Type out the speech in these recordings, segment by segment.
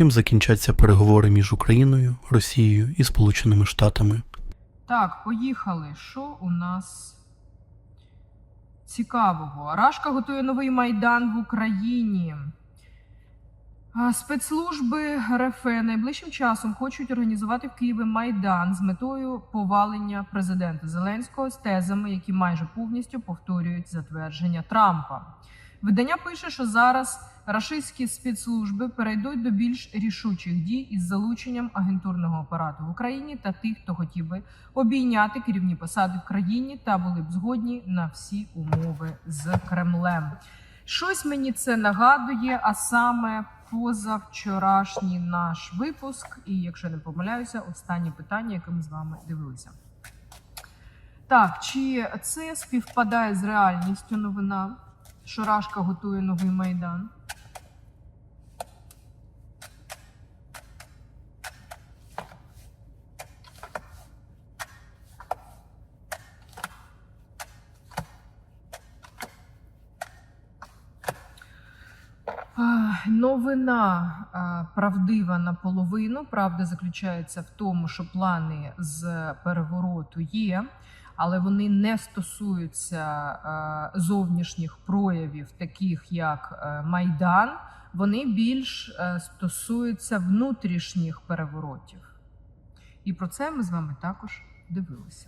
Чим закінчаться переговори між Україною, Росією і Сполученими Штатами? Так, поїхали. Що у нас цікавого? Рашка готує новий майдан в Україні. Спецслужби РФ найближчим часом хочуть організувати в Києві майдан з метою повалення президента Зеленського з тезами, які майже повністю повторюють затвердження Трампа. Видання пише, що зараз рашистські спецслужби перейдуть до більш рішучих дій із залученням агентурного апарату в Україні та тих, хто хотів би обійняти керівні посади в країні та були б згодні на всі умови з Кремлем. Щось мені це нагадує, а саме позавчорашній наш випуск, і якщо не помиляюся, останнє питання, яке ми з вами дивилися. Так, чи це співпадає з реальністю новина, що Рашка готує новий майдан? Новина правдива наполовину. Правда заключається в тому, що плани з перевороту є, але вони не стосуються а, зовнішніх проявів, таких як е, Майдан. Вони більш е, стосуються внутрішніх переворотів. І про це ми з вами також дивилися.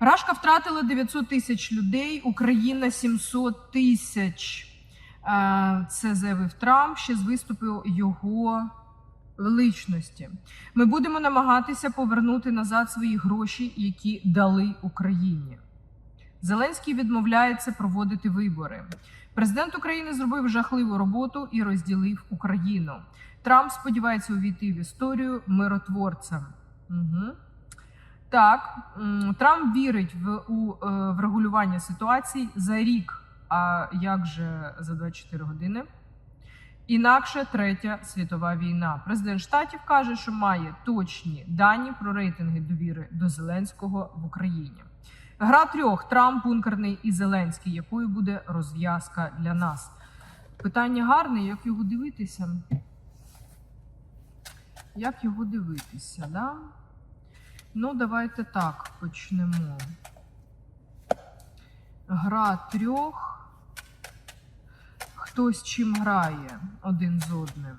Рашка втратила 900 тисяч людей, Україна 700 тисяч. Е, Це заявив Трамп ще з виступу його величності. Ми будемо намагатися повернути назад свої гроші, які дали Україні. Зеленський відмовляється проводити вибори. Президент України зробив жахливу роботу і розділив Україну. Трамп сподівається увійти в історію миротворцем. Угу. Так, Трамп вірить в, у е, врегулювання ситуації за рік. А як же за 24 години? Інакше третя світова війна. Президент штатів каже, що має точні дані про рейтинги довіри до Зеленського в Україні. Гра трьох Трамп, бункерний і Зеленський. Якою буде розв'язка для нас? Питання гарне, як його дивитися? Як його дивитися? Да? Ну, давайте так почнемо. Гра трьох. Хтось чим грає один з одним.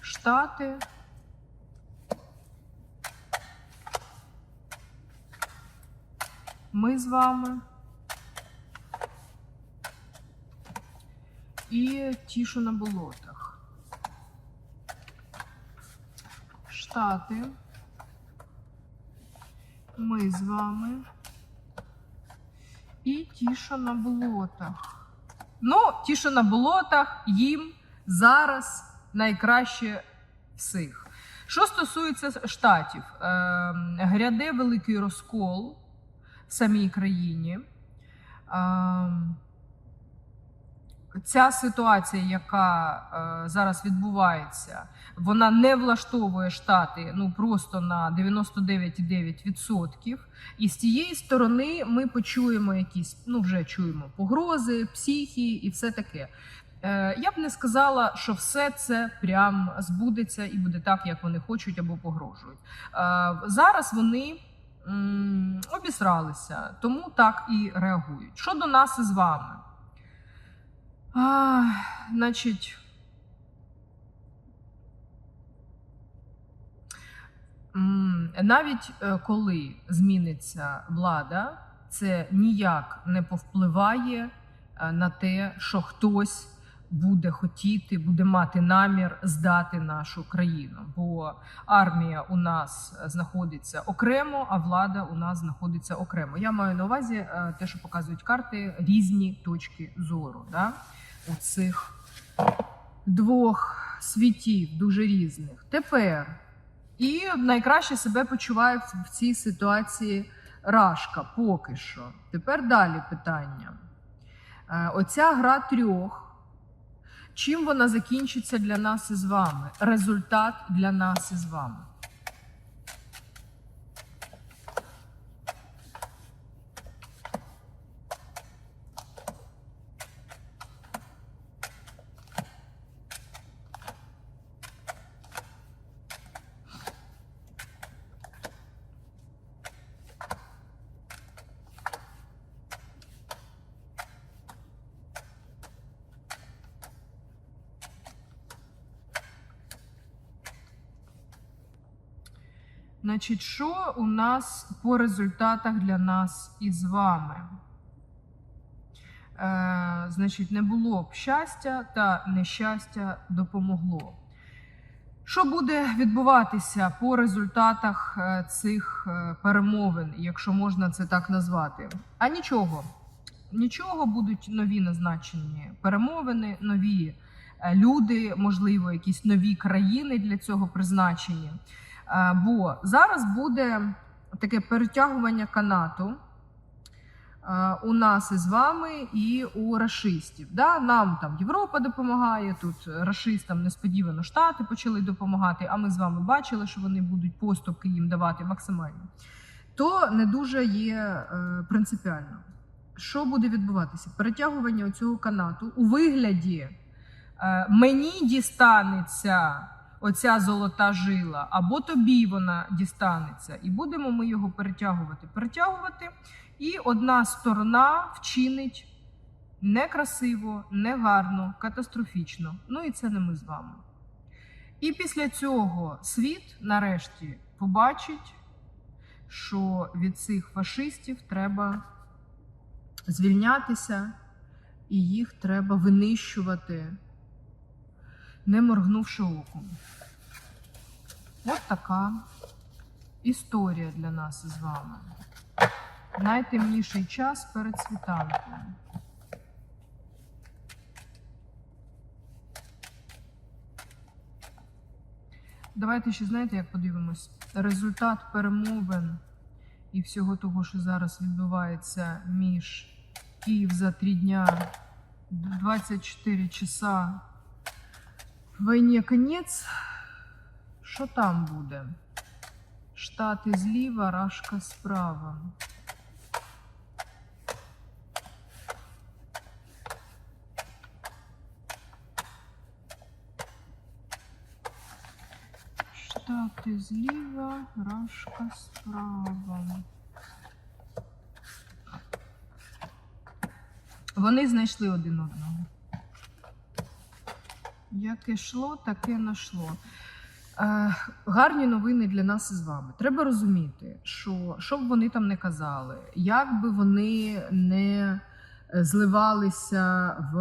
Штати. Ми з вами. І ті, що на болотах. Штати. Ми з вами. І ті, що на болотах. Ну, ті, що на болотах, їм зараз найкраще всіх. Що стосується штатів, е, гряде великий розкол в самій країні. Ця ситуація, яка е, зараз відбувається, вона не влаштовує штати ну просто на 99,9%. І з цієї сторони ми почуємо якісь, ну вже чуємо погрози, психі і все таке. Е, я б не сказала, що все це прям збудеться і буде так, як вони хочуть або погрожують. Е, зараз вони обісралися, тому так і реагують. Що до нас із вами? А, значить, навіть е, коли зміниться влада, це ніяк не повпливає е, на те, що хтось буде хотіти, буде мати намір здати нашу країну. Бо армія у нас знаходиться окремо, а влада у нас знаходиться окремо. Я маю на увазі е, те, що показують карти, різні точки зору. Да? У цих двох світів дуже різних. Тепер і найкраще себе почуває в в цій ситуації Рашка поки що. Тепер далі питання. Е, Оця гра трьох. Чим вона закінчиться для нас із вами? Результат для нас із вами. Значить, що у нас по результатах для нас із вами? Е, значить, не було б щастя та нещастя допомогло. Що буде відбуватися по результатах е, цих е, перемовин, якщо можна це так назвати? А нічого. Нічого будуть нові назначені перемовини, нові е, люди, можливо, якісь нові країни для цього призначені. Е, Бо зараз буде таке перетягування канату е, у нас із вами і у рашистів. Да? Нам там Європа допомагає, тут рашистам несподівано Штати почали допомагати, а ми з вами бачили, що вони будуть поступки їм давати максимально. То не дуже є е, принципіально. Що буде відбуватися? Перетягування цього канату у вигляді мені дістанеться оця золота жила, або тобі вона дістанеться, і будемо ми його перетягувати, перетягувати, і одна сторона вчинить некрасиво, негарно, катастрофічно. Ну і це не ми з вами. І після цього світ нарешті побачить, що від цих фашистів треба звільнятися, і їх треба винищувати, не моргнувши оком. От така історія для нас із вами. Найтемніший час перед світанком. Давайте ще знаєте, як подивимось. Результат перемовин і всього того, що зараз відбувається між Київ за три дня, 24 часа війні конець. Що там буде? Штати зліва, Рашка справа. Штати зліва, Рашка справа. Вони знайшли один одного. Як ішло, таке нашло. Е, гарні новини для нас із вами. Треба розуміти, що що б вони там не казали, як би вони не е, зливалися в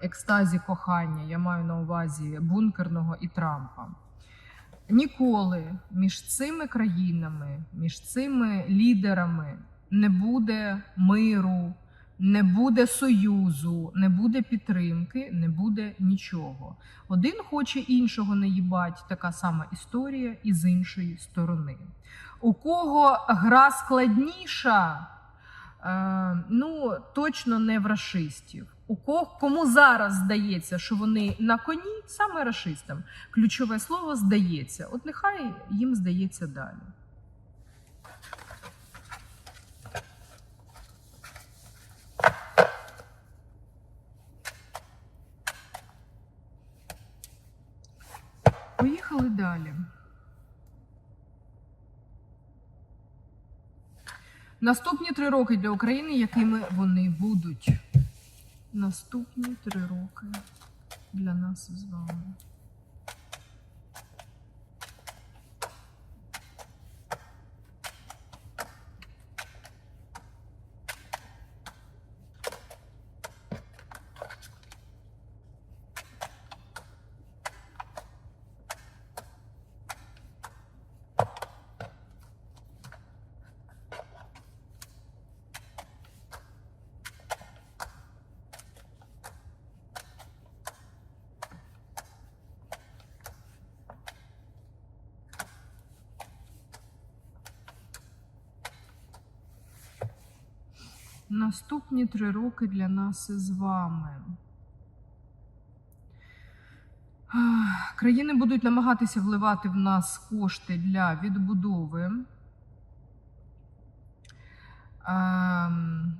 екстазі кохання, я маю на увазі бункерного і Трампа. Ніколи між цими країнами, між цими лідерами не буде миру, не буде союзу, не буде підтримки, не буде нічого. Один хоче іншого не їбать, така сама історія і з іншої сторони. У кого гра складніша, е, ну точно не в рашистів. У кого кому зараз здається, що вони на коні, саме рашистам. Ключове слово здається. От нехай їм здається далі. Поїхали далі. Наступні три роки для України, якими вони будуть. Наступні три роки для нас з вами. Наступні три роки для нас із вами. Країни будуть намагатися вливати в нас кошти для відбудови. Ем,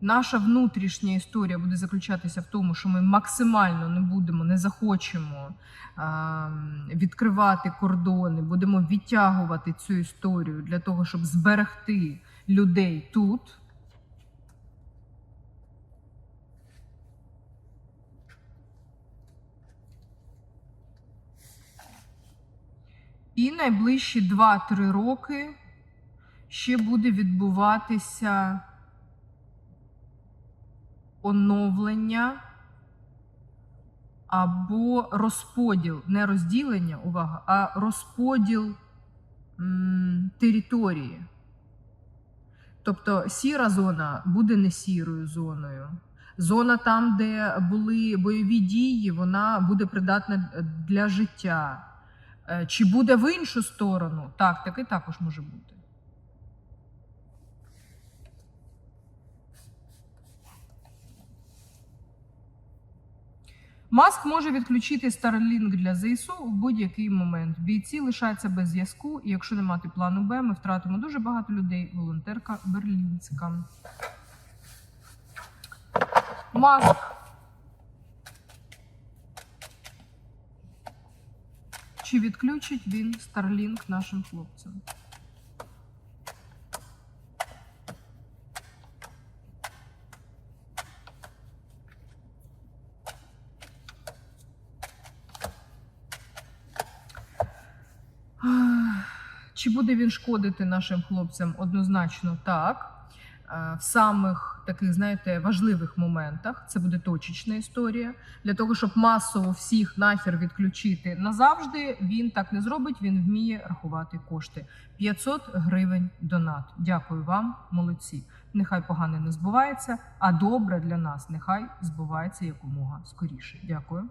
Наша внутрішня історія буде заключатися в тому, що ми максимально не будемо, не захочемо ем, відкривати кордони, будемо відтягувати цю історію для того, щоб зберегти людей тут. І найближчі 2-3 роки ще буде відбуватися оновлення або розподіл, не розділення, увага, а розподіл м, території. Тобто сіра зона буде не сірою зоною. Зона там, де були бойові дії, вона буде придатна для життя. Е, Чи буде в іншу сторону? Так, таке також може бути. Маск може відключити Starlink для ЗСУ в будь-який момент. Бійці лишаються без зв'язку, і якщо не мати плану Б, ми втратимо дуже багато людей. Волонтерка Берлінська. Маск. Чи відключить він Starlink нашим хлопцям? Чи буде він шкодити нашим хлопцям? Однозначно так. Е, В самих таких, знаєте, важливих моментах це буде точечна історія. Для того, щоб масово всіх нахер відключити назавжди, він так не зробить. Він вміє рахувати кошти. 500 гривень донат. Дякую вам, молодці. Нехай погане не збувається, а добре для нас нехай збувається якомога скоріше. Дякую.